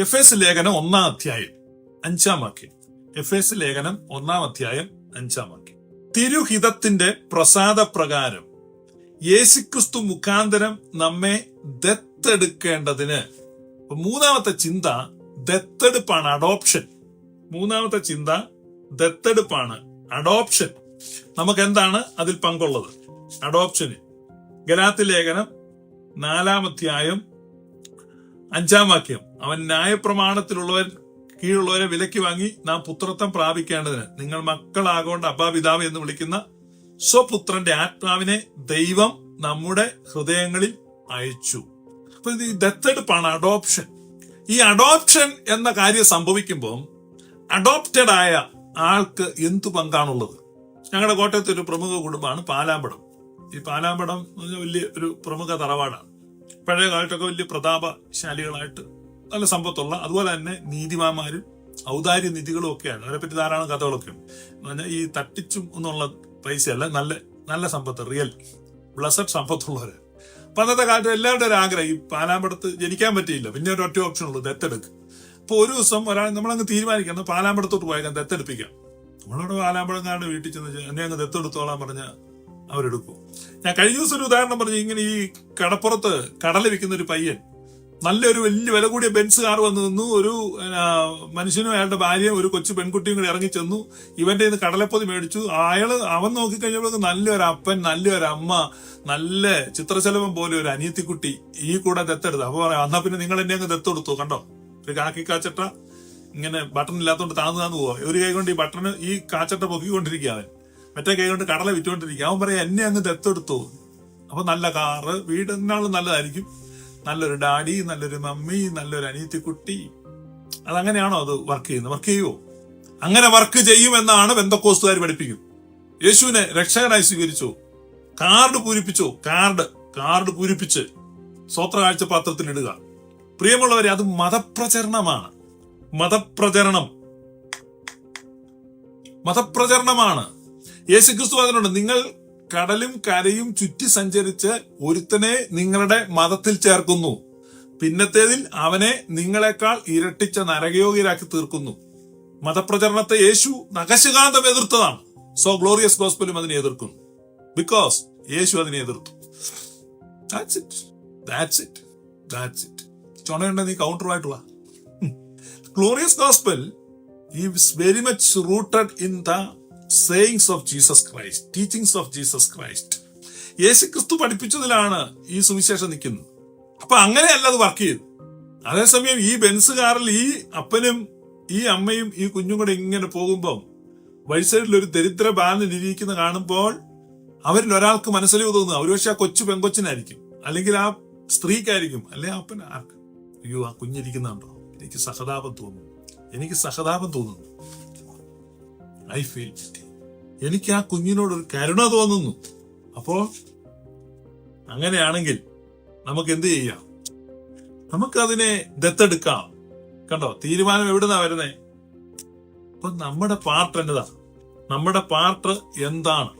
F S ലേഖനം ഒന്നാം അധ്യായം അഞ്ചാം വാക്യം. എഫ് എസ് ലേഖനം ഒന്നാം അധ്യായം അഞ്ചാം വാക്യം. തിരുഹിതത്തിന്റെ പ്രസാദ പ്രകാരം യേശുക്രിസ്തു മുഖാന്തരം നമ്മെ ദത്തെടുക്കേണ്ടതിന് മൂന്നാമത്തെ ചിന്ത ദത്തെടുപ്പാണ് അഡോപ്ഷൻ മൂന്നാമത്തെ ചിന്ത ദത്തെടുപ്പാണ് അഡോപ്ഷൻ നമുക്ക് എന്താണ് അതിൽ പങ്കുള്ളത്? അഡോപ്ഷന് ഗലാത്തി ലേഖനം നാലാമധ്യായം അഞ്ചാം വാക്യം. അവൻ ന്യായപ്രമാണത്തിലുള്ളവൻ കീഴുള്ളവരെ വിലക്ക് വാങ്ങി നാം പുത്രത്വം പ്രാപിക്കേണ്ടതിന്. നിങ്ങൾ മക്കളാകൊണ്ട് അബ്ബാ പിതാവ് എന്ന് വിളിക്കുന്ന സ്വപുത്രന്റെ ആത്മാവിനെ ദൈവം നമ്മുടെ ഹൃദയങ്ങളിൽ അയച്ചു. അപ്പൊ ഇത് ഈ ദത്തെടുപ്പാണ് അഡോപ്ഷൻ ഈ അഡോപ്ഷൻ എന്ന കാര്യം സംഭവിക്കുമ്പോൾ അഡോപ്റ്റഡ് ആയ ആൾക്ക് എന്തു പങ്കാണുള്ളത്? ഞങ്ങളുടെ കോട്ടയത്തെ ഒരു പ്രമുഖ കുടുംബമാണ് പാലാമ്പടം. ഈ പാലാമ്പടം വലിയ ഒരു പ്രമുഖ തറവാടാണ്. പഴയ കാലത്തൊക്കെ വലിയ പ്രതാപശാലികളായിട്ട് നല്ല സമ്പത്തുള്ള അതുപോലെ തന്നെ നീതിമാന്മാരും ഔദാര്യ നിധികളും ഒക്കെയാണ്. അതിനെപ്പറ്റി ധാരാളം കഥകളൊക്കെ ഉണ്ട്. ഈ തട്ടിച്ചും പൈസ പൈസയല്ല നല്ല നല്ല സമ്പത്ത് റിയൽ ബ്ലസഡ് സമ്പത്തുള്ളവര്. അപ്പൊ അന്നത്തെ കാലത്ത് എല്ലാവരുടെ ഒരു ആഗ്രഹം ഈ പാലാമ്പടത്ത് ജനിക്കാൻ പറ്റിയില്ല. പിന്നെ ഒരു ഒറ്റ ഓപ്ഷൻ ഉള്ളൂ ദത്തെടുക്ക്. അപ്പൊ ഒരു ദിവസം ഒരാൾ നമ്മളങ്ങ് തീരുമാനിക്കണം പാലാമ്പടത്തോട്ട് പോയേക്കാം ദത്തെടുപ്പിക്കാം. നമ്മളോട് പാലാമ്പഴങ്ങാണ്ട് വീട്ടിൽ ചെന്ന് എന്നെ അങ്ങ് ദത്തെടുത്തോളാൻ പറഞ്ഞ അവരെടുക്കും. ഞാൻ കഴിഞ്ഞ ദിവസം ഒരു ഉദാഹരണം പറഞ്ഞു ഇങ്ങനെ ഈ കടപ്പുറത്ത് കടല വിൽക്കുന്ന ഒരു പയ്യൻ നല്ലൊരു വലിയ വില കൂടിയ ബെൻസ് കാർ വന്നു നിന്നു. ഒരു മനുഷ്യനും അയാളുടെ ഭാര്യ ഒരു കൊച്ചു പെൺകുട്ടിയും കൂടി ഇറങ്ങി ചെന്നു. ഇവന്റെ ഇന്ന് കടലപ്പൊതി മേടിച്ചു. അയാൾ അവൻ നോക്കിക്കഴിഞ്ഞപ്പോഴേക്കും നല്ലൊരു അപ്പൻ നല്ലൊരു അമ്മ നല്ല ചിത്രശലഭം പോലെ ഒരു അനിയത്തിക്കുട്ടി ഈ കൂടെ ദത്തെടുത്തു. അപ്പൊ പറയാം എന്നാ പിന്നെ നിങ്ങൾ എന്നെ അങ്ങ് ദത്തെടുത്തു കണ്ടോ? ഒരു കാക്കി കാച്ചട്ട ഇങ്ങനെ ബട്ടൺ ഇല്ലാത്തതുകൊണ്ട് താന്നു താന്നു പോവാ. ഒരു കൈ കൊണ്ട് ഈ ബട്ടൺ ഈ കാച്ചട്ട പൊക്കിക്കൊണ്ടിരിക്കുക അവൻ. മറ്റേ കൈ കൊണ്ട് കടല വിറ്റുകൊണ്ടിരിക്കുക അവൻ പറയാം എന്നെ അങ്ങ് ദത്തെടുത്തു അപ്പൊ നല്ല കാറ് വീടിനാളും നല്ലതായിരിക്കും. നല്ലൊരു ഡാഡി നല്ലൊരു മമ്മി നല്ലൊരു അനിയത്തിക്കുട്ടി. അതങ്ങനെയാണോ അത് വർക്ക് ചെയ്യുന്നത്? വർക്ക് ചെയ്യുമോ അങ്ങനെ വർക്ക് ചെയ്യുമെന്നാണ് ബന്ധക്കോസ്തുകാർ പഠിപ്പിക്കും യേശുവിനെ രക്ഷകനായി സ്വീകരിച്ചു? കാർഡ് പൂരിപ്പിച്ചു? കാർഡ് കാർഡ് പൂരിപ്പിച്ച് സ്വത്ര കാഴ്ച പാത്രത്തിൽ ഇടുക. പ്രിയമുള്ളവരെ അത് മതപ്രചരണമാണ്. മതപ്രചരണം. മതപ്രചരണമാണ്. യേശുക്രിസ്തു അതിനുണ്ട് നിങ്ങൾ കടലും കരയും ചുറ്റി സഞ്ചരിച്ച് ഒരുത്തനെ നിങ്ങളുടെ മതത്തിൽ ചേർക്കുന്നു. പിന്നത്തേതിൽ അവനെ നിങ്ങളെക്കാൾ ഇരട്ടിച്ച നരകയോഗ്യരാക്കി തീർക്കുന്നു. മതപ്രചരണത്തെ യേശു നഖശകാന്തം എതിർത്തതാണ്. സോ ഗ്ലോറിയസ് ഗോസ്പലും അതിനെ എതിർക്കുന്നു ബിക്കോസ് യേശു അതിനെ എതിർത്തു. That's it that's it that's it ചുണയുണ്ട് നീ കൗണ്ടറുമായിട്ടുള്ള glorious gospel is very much rooted in the sayings of Jesus Christ teachings of Jesus Christ യേശു ക്രിസ്തു പഠിപ്പിച്ചതിലാണ് ഈ സുവിശേഷം നിൽക്കുന്നത്. അപ്പൊ അങ്ങനെയല്ല അത് വർക്ക് ചെയ്ത്. അതേസമയം ഈ ബെൻസ് കാറിൽ ഈ അപ്പനും ഈ അമ്മയും ഈ കുഞ്ഞും കൂടെ ഇങ്ങനെ പോകുമ്പോൾ വഴിസൈഡിൽ ഒരു ദരിദ്ര ബാലൻ ഇരിക്കുന്ന കാണുമ്പോൾ അവരിൽ ഒരാൾക്ക് മനസ്സിൽ തോന്നുന്നു അവർ പക്ഷെ ആ കൊച്ചു പെങ്കൊച്ചിനായിരിക്കും. അല്ലെങ്കിൽ ആ സ്ത്രീക്കായിരിക്കും. അല്ലെ അപ്പൻ ആർക്ക്? അയ്യോ ആ കുഞ്ഞിരിക്കുന്നുണ്ടോ? എനിക്ക് സഹതാപം തോന്നുന്നു. എനിക്ക് സഹതാപം തോന്നുന്നു. ഐ ഫീൽ എനിക്ക് ആ കുഞ്ഞിനോട് ഒരു കരുണ തോന്നുന്നു. അപ്പോ അങ്ങനെയാണെങ്കിൽ നമുക്ക് എന്ത് ചെയ്യാം? നമുക്കതിനെ ദത്തെടുക്കാം. കണ്ടോ? തീരുമാനം എവിടുന്നാ വരുന്നേ? അപ്പൊ നമ്മുടെ പാർട്ട് എന്നതാ? നമ്മുടെ പാർട്ട് എന്താണ്?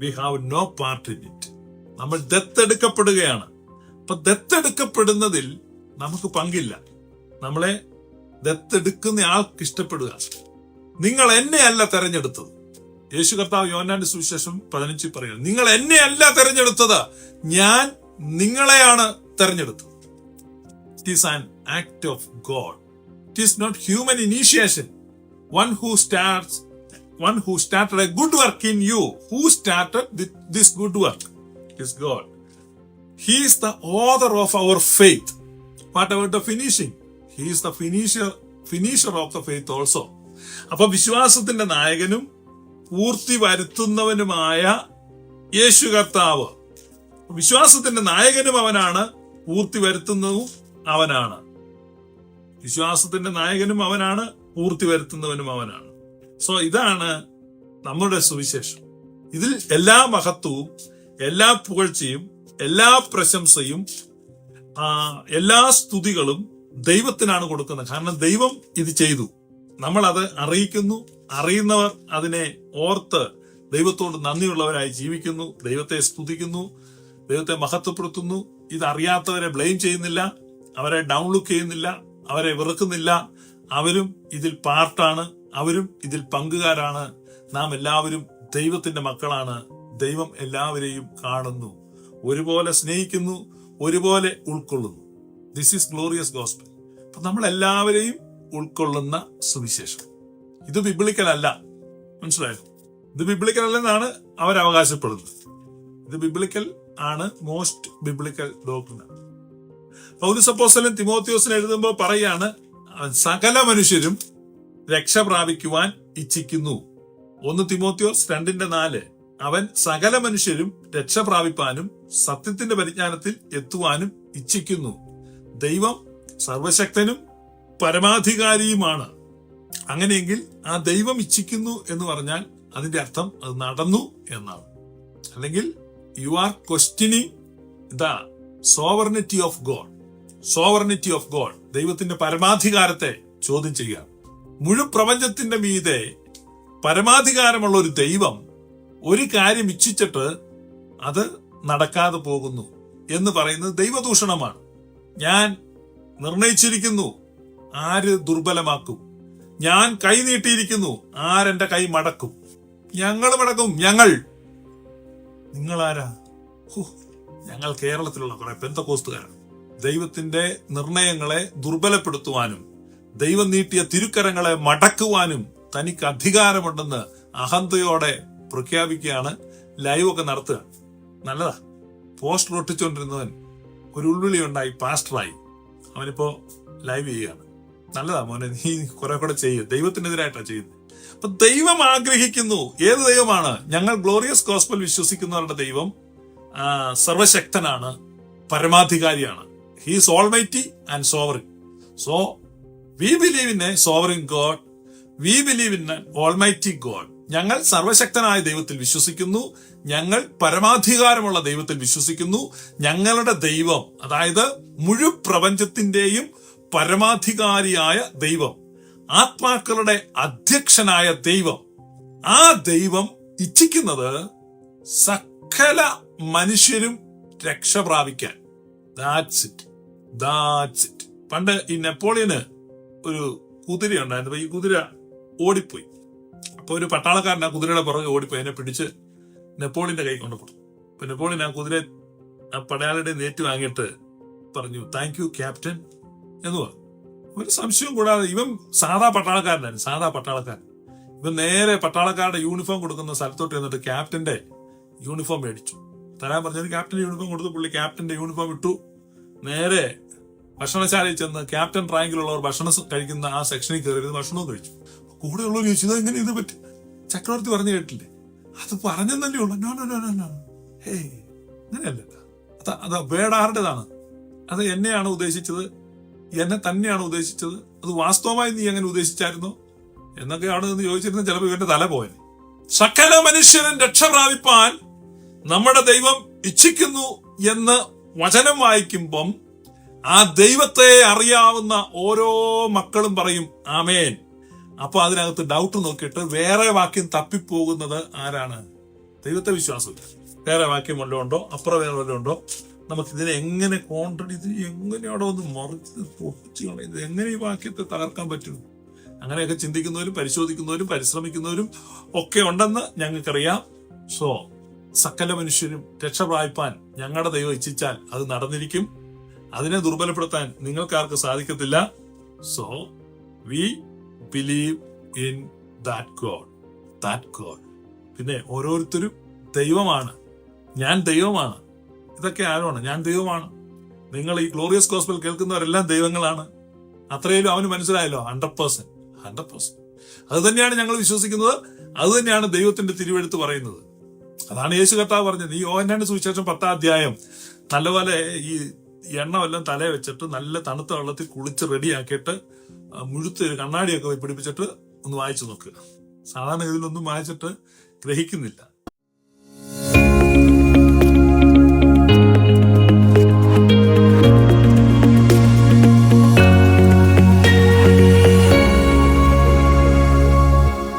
We have no part in it നമ്മൾ ദത്തെടുക്കപ്പെടുകയാണ്. അപ്പൊ ദത്തെടുക്കപ്പെടുന്നതിൽ നമുക്ക് പങ്കില്ല. നമ്മളെ ദത്തെടുക്കുന്ന ആൾക്ക് ഇഷ്ടപ്പെടുക. നിങ്ങൾ എന്നെ അല്ല തെരഞ്ഞെടുത്തത്. യേശു കർത്താവ് യോനാന്റെ സുവിശേഷം പതിനഞ്ചിൽ പറയുന്നു നിങ്ങൾ എന്നെ അല്ല തെരഞ്ഞെടുത്തത് ഞാൻ നിങ്ങളെയാണ് തെരഞ്ഞെടുത്തത്. It is an act of God it is not human initiation one who starts one who started a good work in you who started this good work is God he is the author of our faith what our the finishing he is the finisher finisher of the faith also അപ്പൊ വിശ്വാസത്തിന്റെ നായകനും പൂർത്തി വരുത്തുന്നവനുമായ യേശു കർത്താവ്. വിശ്വാസത്തിന്റെ നായകനും അവനാണ് പൂർത്തി വരുത്തുന്നതും അവനാണ്. വിശ്വാസത്തിന്റെ നായകനും അവനാണ് പൂർത്തി വരുത്തുന്നവനും അവനാണ്. സോ ഇതാണ് നമ്മുടെ സുവിശേഷം. ഇതിൽ എല്ലാ മഹത്വവും എല്ലാ പുകഴ്ചയും എല്ലാ പ്രശംസയും എല്ലാ സ്തുതികളും ദൈവത്തിനാണ് കൊടുക്കുന്നത്. കാരണം ദൈവം ഇത് ചെയ്തു. നമ്മൾ അത് അറിയിക്കുന്നു. അറിയുന്നവർ അതിനെ ഓർത്ത് ദൈവത്തോട് നന്ദിയുള്ളവരായി ജീവിക്കുന്നു. ദൈവത്തെ സ്തുതിക്കുന്നു. ദൈവത്തെ മഹത്വപ്പെടുത്തുന്നു. ഇത് അറിയാത്തവരെ ബ്ലെയിം ചെയ്യുന്നില്ല. അവരെ ഡൗൺ ലുക്ക് ചെയ്യുന്നില്ല. അവരെ വെറുക്കുന്നില്ല. അവരും ഇതിൽ പാർട്ടാണ്. അവരും ഇതിൽ പങ്കുകാരാണ്. നാം എല്ലാവരും ദൈവത്തിന്റെ മക്കളാണ്. ദൈവം എല്ലാവരെയും കാണുന്നു. ഒരുപോലെ സ്നേഹിക്കുന്നു. ഒരുപോലെ ഉൾക്കൊള്ളുന്നു. ദിസ് ഈസ് ഗ്ലോറിയസ് ഗോസ്പൽ അപ്പൊ നമ്മൾ എല്ലാവരെയും ഉൾക്കൊള്ളുന്ന സുവിശേഷം. ഇത് ബിബ്ലിക്കൽ അല്ല മനസ്സിലായോ? ഇത് ബിബ്ലിക്കൽ അല്ലെന്നാണ് അവർ അവകാശപ്പെടുന്നത്. ഇത് ബിബ്ലിക്കൽ ആണ് മോസ്റ്റ് ബിബ്ലിക്കൽ ഡോക്ടർ പൗരസപ്പോസലും തിമോത്യോസിനും എഴുതുമ്പോൾ പറയാണ് സകല മനുഷ്യരും രക്ഷ പ്രാപിക്കുവാൻ ഇച്ഛിക്കുന്നു. ഒന്ന് തിമോത്തിയോസ് രണ്ടിന്റെ നാല്. അവൻ സകല മനുഷ്യരും രക്ഷ പ്രാപിപ്പാനും സത്യത്തിന്റെ പരിജ്ഞാനത്തിൽ എത്തുവാനും ഇച്ഛിക്കുന്നു. ദൈവം സർവശക്തനും പരമാധികാരിയുമാണ്. അങ്ങനെയെങ്കിൽ ആ ദൈവം ഇച്ഛിക്കുന്നു എന്ന് പറഞ്ഞാൽ അതിന്റെ അർത്ഥം അത് നടന്നു എന്നാണ്. അല്ലെങ്കിൽ you are questioning the sovereignty of God sovereignty of God ദൈവത്തിന്റെ പരമാധികാരത്തെ ചോദ്യം ചെയ്യുക. മുഴു പ്രപഞ്ചത്തിന്റെ മീതെ പരമാധികാരമുള്ള ഒരു ദൈവം ഒരു കാര്യം ഇച്ഛിച്ചിട്ട് അത് നടക്കാതെ പോകുന്നു എന്ന് പറയുന്നത് ദൈവദൂഷണമാണ്. ഞാൻ നിർണയിച്ചിരിക്കുന്നു. ആര് ദുർബലമാക്കും? ഞാൻ കൈ നീട്ടിയിരിക്കുന്നു. ആരെന്റെ കൈ മടക്കും? ഞങ്ങൾ മടക്കും. ഞങ്ങൾ. നിങ്ങൾ ആരാ ഞങ്ങൾ കേരളത്തിലുള്ള കുറെ പെന്തക്കോസ്തുകാരാണ്. ദൈവത്തിന്റെ നിർണയങ്ങളെ ദുർബലപ്പെടുത്തുവാനും ദൈവം നീട്ടിയ തിരുക്കരങ്ങളെ മടക്കുവാനും തനിക്ക് അധികാരമുണ്ടെന്ന് അഹന്തയോടെ പ്രഖ്യാപിക്കുകയാണ് ലൈവ് ഒക്കെ നടത്തുക. നല്ലതാ. പോസ്റ്റർ ഒട്ടിച്ചുകൊണ്ടിരുന്നവൻ ഒരു ഉൾവിളി ഉണ്ടായി പാസ്റ്ററായി. അവനിപ്പോ ലൈവ് ചെയ്യുകയാണ്. നല്ലതാ മോനെ നീ കുറെ കൂടെ ചെയ്യും. ദൈവത്തിനെതിരായിട്ടാ ചെയ്യുന്നത് അപ്പൊ ദൈവം ആഗ്രഹിക്കുന്നു. ഏത് ദൈവമാണ്? ഞങ്ങൾ ഗ്ലോറിയസ് ഗോസ്പൽ വിശ്വസിക്കുന്നവരുടെ ദൈവം സർവശക്തനാണ് പരമാധികാരിയാണ്. He's almighty and sovereign so we believe in a sovereign God we believe in almighty God ഞങ്ങൾ സർവശക്തനായ ദൈവത്തിൽ വിശ്വസിക്കുന്നു. ഞങ്ങൾ പരമാധികാരമുള്ള ദൈവത്തിൽ വിശ്വസിക്കുന്നു. ഞങ്ങളുടെ ദൈവം അതായത് മുഴു പ്രപഞ്ചത്തിന്റെയും പരമാധികാരിയായ ദൈവം. ആത്മാക്കളുടെ അധ്യക്ഷനായ ദൈവം. ആ ദൈവം ഇച്ഛിക്കുന്നത് സകല മനുഷ്യരും രക്ഷ പ്രാപിക്കാൻ. ദാറ്റ്സ് ഇറ്റ് ദാറ്റ്സ് ഇറ്റ് പണ്ട് ഈ നെപ്പോളിയന് ഒരു കുതിര ഉണ്ടായിരുന്നു. ഈ കുതിര ഓടിപ്പോയി. അപ്പൊ ഒരു പട്ടാളക്കാരൻ ആ കുതിരയുടെ പുറകെ ഓടിപ്പോയി. അതിനെ പിടിച്ച് നെപ്പോളിയന്റെ കൈ കൊണ്ട് കൊടുത്തു. അപ്പൊ നെപ്പോളിയൻ ആ കുതിര ആ പടയാളിയുടെ നേറ്റ് വാങ്ങിയിട്ട് പറഞ്ഞു താങ്ക് യു ക്യാപ്റ്റൻ പറഞ്ഞു ഒരു സംശയവും കൂടാതെ ഇവൻ സാധാ പട്ടാളക്കാരനായിരുന്നു സാധാ പട്ടാളക്കാരൻ. ഇവൻ നേരെ പട്ടാളക്കാരുടെ യൂണിഫോം കൊടുക്കുന്ന സ്ഥലത്തോട്ട് എന്നിട്ട് ക്യാപ്റ്റന്റെ യൂണിഫോം മേടിച്ചു. തരാൻ പറഞ്ഞത് ക്യാപ്റ്റന്റെ യൂണിഫോം കൊടുത്തു പുള്ളി ക്യാപ്റ്റന്റെ യൂണിഫോം ഇട്ടു. നേരെ ഭക്ഷണശാലയിൽ ചെന്ന് ക്യാപ്റ്റൻ റാങ്കിലുള്ളവർ ഭക്ഷണം കഴിക്കുന്ന ആ സെക്ഷനിൽ കയറിയത് ഭക്ഷണവും കഴിച്ചു. കൂടെ ഉള്ളവർ ചോദിച്ചു ഇത് എങ്ങനെ ഇത് പറ്റി? ചക്രവർത്തി പറഞ്ഞു കേട്ടില്ലേ? അത് പറഞ്ഞെന്നല്ലേ ഉള്ളൂ. No no no no no hey അങ്ങനെയല്ല അത് അത് വേർഡ് അത് എന്നെയാണ് ഉദ്ദേശിച്ചത്. എന്നെ തന്നെയാണ് ഉദ്ദേശിച്ചത്. അത് വാസ്തവമായി നീ അങ്ങനെ ഉദ്ദേശിച്ചായിരുന്നോ? എന്നൊക്കെയാണ് എന്ന് ചോദിച്ചിരുന്ന ചിലപ്പോൾ ഇവന്റെ തല പോയത് സകല മനുഷ്യനും രക്ഷ പ്രാപിപ്പാൻ നമ്മുടെ ദൈവം ഇച്ഛിക്കുന്നു എന്ന് വചനം വായിക്കുമ്പം ആ ദൈവത്തെ അറിയാവുന്ന ഓരോ മക്കളും പറയും ആമേൻ. അപ്പൊ അതിനകത്ത് ഡൗട്ട് നോക്കിയിട്ട് വേറെ വാക്യം തപ്പിപ്പോകുന്നത് ആരാണ്? ദൈവത്തെ വിശ്വാസമില്ല വേറെ വാക്യം വല്ലതും ഉണ്ടോ? അപ്പുറം വേറെ വല്ലതും ഉണ്ടോ? നമുക്ക് ഇതിനെ എങ്ങനെ കോൺട്രഡി എങ്ങനെയാണോ എങ്ങനെ ഒന്ന് മറിച്ച് പൊട്ടിച്ച് കളയുന്നത് എങ്ങനെ ഈ വാക്യത്തെ തകർക്കാൻ പറ്റും? അങ്ങനെയൊക്കെ ചിന്തിക്കുന്നവരും പരിശോധിക്കുന്നവരും പരിശ്രമിക്കുന്നവരും ഒക്കെ ഉണ്ടെന്ന് ഞങ്ങൾക്കറിയാം. സോ സകല മനുഷ്യരും രക്ഷപ്രായ്പാൻ ഞങ്ങളുടെ ദൈവം ഇച്ഛിച്ചാൽ അത് നടന്നിരിക്കും. അതിനെ ദുർബലപ്പെടുത്താൻ നിങ്ങൾക്കാർക്ക് സാധിക്കത്തില്ല. So we believe in that God that God പിന്നെ ഓരോരുത്തരും ദൈവമാണ്. ഞാൻ ദൈവമാണ്. ഇതൊക്കെ ആരാണ്? ഞാൻ ദൈവമാണ്. നിങ്ങൾ ഈ ഗ്ലോറിയസ് ഗോസ്പൽ കേൾക്കുന്നവരെല്ലാം ദൈവങ്ങളാണ്. അത്രയും അവന് മനസ്സിലായല്ലോ ഹൺഡ്രഡ് പേഴ്സെന്റ് ഹൺഡ്രഡ് പേഴ്സെന്റ് അത് തന്നെയാണ് ഞങ്ങൾ വിശ്വസിക്കുന്നത്. അത് തന്നെയാണ് ദൈവത്തിന്റെ തിരുവെടുത്ത് പറയുന്നത്. അതാണ് യേശു കർത്താവ് പറഞ്ഞത്. ഈ ഓഹന്നാന്റെ സുവിശേഷം പത്താം അധ്യായം നല്ലപോലെ ഈ എണ്ണ വല്ലതും തലയെ വെച്ചിട്ട് നല്ല തണുത്ത വെള്ളത്തിൽ കുളിച്ച് റെഡിയാക്കിയിട്ട് മുഴുത്ത് കണ്ണാടിയൊക്കെ പിടിപ്പിച്ചിട്ട് ഒന്ന് വായിച്ചു നോക്കുക സാധാരണ ഇതിലൊന്നും വായിച്ചിട്ട് ഗ്രഹിക്കുന്നില്ല.